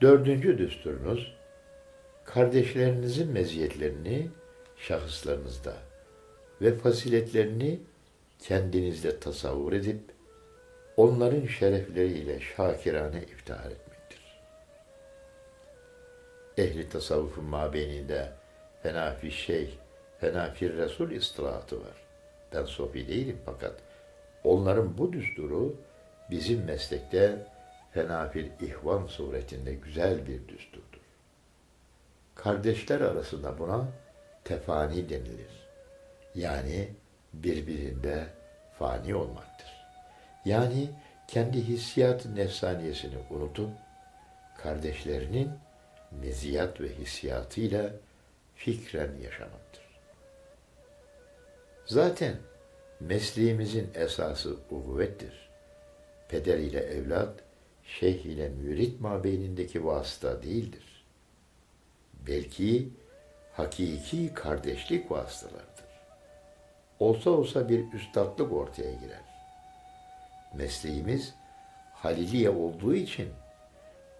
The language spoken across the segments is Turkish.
Dördüncü düsturunuz, kardeşlerinizin meziyetlerini şahıslarınızda ve faziletlerini kendinizde tasavvur edip, onların şerefleriyle şakirane iftihar etmektir. Ehli tasavvufun mabeyinde fena fi şey, fena fi resul istilahatı var. Ben sofi değilim fakat onların bu düsturu bizim meslekte fena fil ihvan suretinde güzel bir düsturdur. Kardeşler arasında buna tefani denilir. Yani birbirinde fani olmaktır. Yani kendi hissiyat nefsaniyesini unutup kardeşlerinin meziyat ve hissiyatıyla fikren yaşamaktır. Zaten mesleğimizin esası uhuvvettir. Peder ile evlat, şeyh ile mürit mabeynindeki vasıta değildir. Belki hakiki kardeşlik vasıtalardır. Olsa olsa bir üstadlık ortaya girer. Mesleğimiz haliliye olduğu için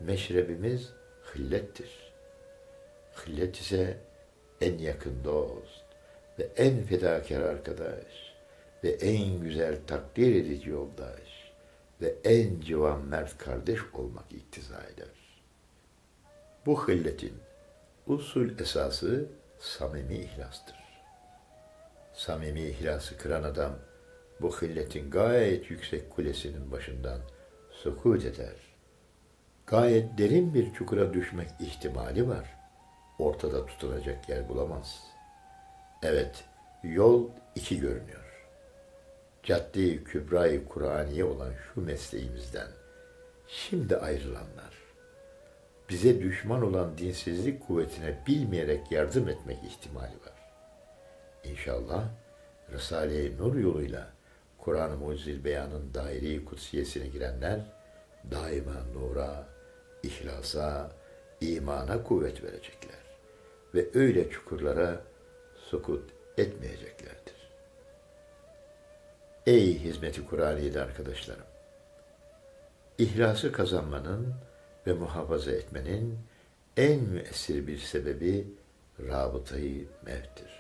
meşrebimiz hillettir. Hillet ise en yakın dost ve en fedakar arkadaş ve en güzel takdir edici yoldaş ve en civan mert kardeş olmak iktiza eder. Bu hilletin usul esası samimi ihlastır. Samimi ihlası kıran adam bu hilletin gayet yüksek kulesinin başından sukut eder. Gayet derin bir çukura düşmek ihtimali var. Ortada tutunacak yer bulamaz. Evet, yol iki görünüyor. Cadde-i Kübra-i Kur'aniye olan şu mesleğimizden şimdi ayrılanlar, bize düşman olan dinsizlik kuvvetine bilmeyerek yardım etmek ihtimali var. İnşallah Risale-i Nur yoluyla Kur'an-ı Mucizil Beyan'ın daire-i kutsiyesine girenler daima nura, ihlasa, imana kuvvet verecekler ve öyle çukurlara sukut etmeyeceklerdir. Ey hizmeti Kur'aniye'de arkadaşlarım! İhlası kazanmanın ve muhafaza etmenin en müessir bir sebebi rabıtayı mevttir.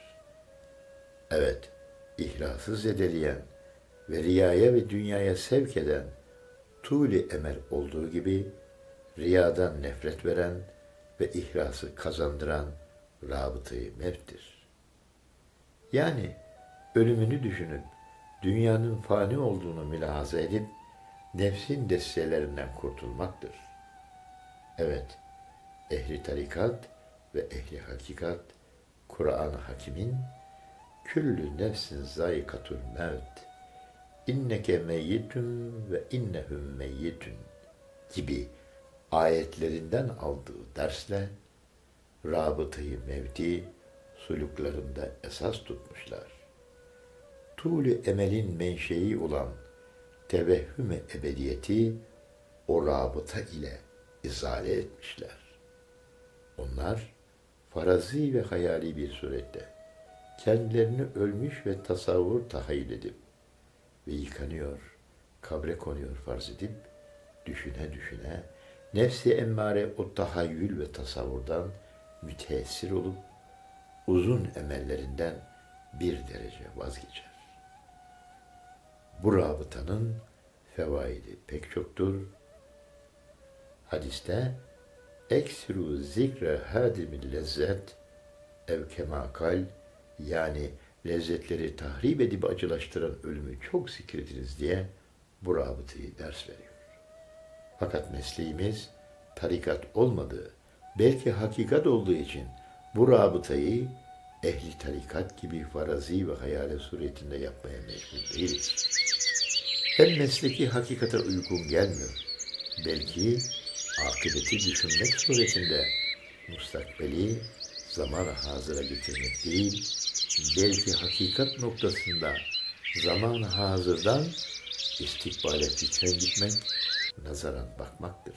Evet, ihlası zedeleyen ve riyaya ve dünyaya sevk eden tuli emel olduğu gibi riyadan nefret veren ve ihlası kazandıran rabıtayı mevttir. Yani ölümünü düşünüp dünyanın fani olduğunu mülahaza edip nefsin destelerinden kurtulmaktır. Evet, ehli tarikat ve ehli hakikat Kur'an-ı Hakim'in küllü nefsin zayikatul mevt inneke meyyitun ve innehum meyyitun gibi ayetlerinden aldığı dersle rabıtayı mevti suluklarında esas tutmuşlar. Tuğlu emelin menşei olan tevehhüm ebediyeti o rabıta ile izale etmişler. Onlar farazi ve hayali bir surette kendilerini ölmüş ve tasavvur tahayyül edip ve yıkanıyor, kabre konuyor farz edip, düşüne düşüne, nefsi emmare o tahayyül ve tasavvurdan müteessir olup, uzun emellerinden bir derece vazgeçer. Bu rabıtanın fevaidi pek çoktur. Hadiste eksiru zikre hadimil lezzet ev kemakal yani lezzetleri tahrip edip acılaştıran ölümü çok zikrediniz diye bu rabıtayı ders veriyor. Fakat mesleğimiz tarikat olmadığı, belki hakikat olduğu için bu rabıtayı ehli tarikat gibi farazi ve hayale suretinde yapmaya mecbur değiliz. Hem mesleki hakikate uygun gelmiyor, belki akıbeti düşünmek suretinde mustakbeli zamana hazıra getirmek değil, belki hakikat noktasında zaman hazırdan istikbale fikren gitmek, nazaran bakmaktır.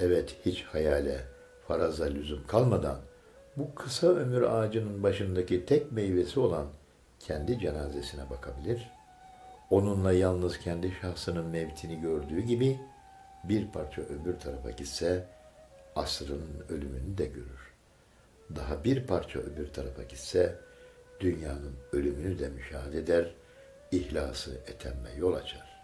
Evet hiç hayale, faraza lüzum kalmadan bu kısa ömür ağacının başındaki tek meyvesi olan kendi cenazesine bakabilir. Onunla yalnız kendi şahsının mevtini gördüğü gibi bir parça öbür tarafa gitse asrın ölümünü de görür. Daha bir parça öbür tarafa gitse dünyanın ölümünü de müşahede eder, ihlası etemme yol açar.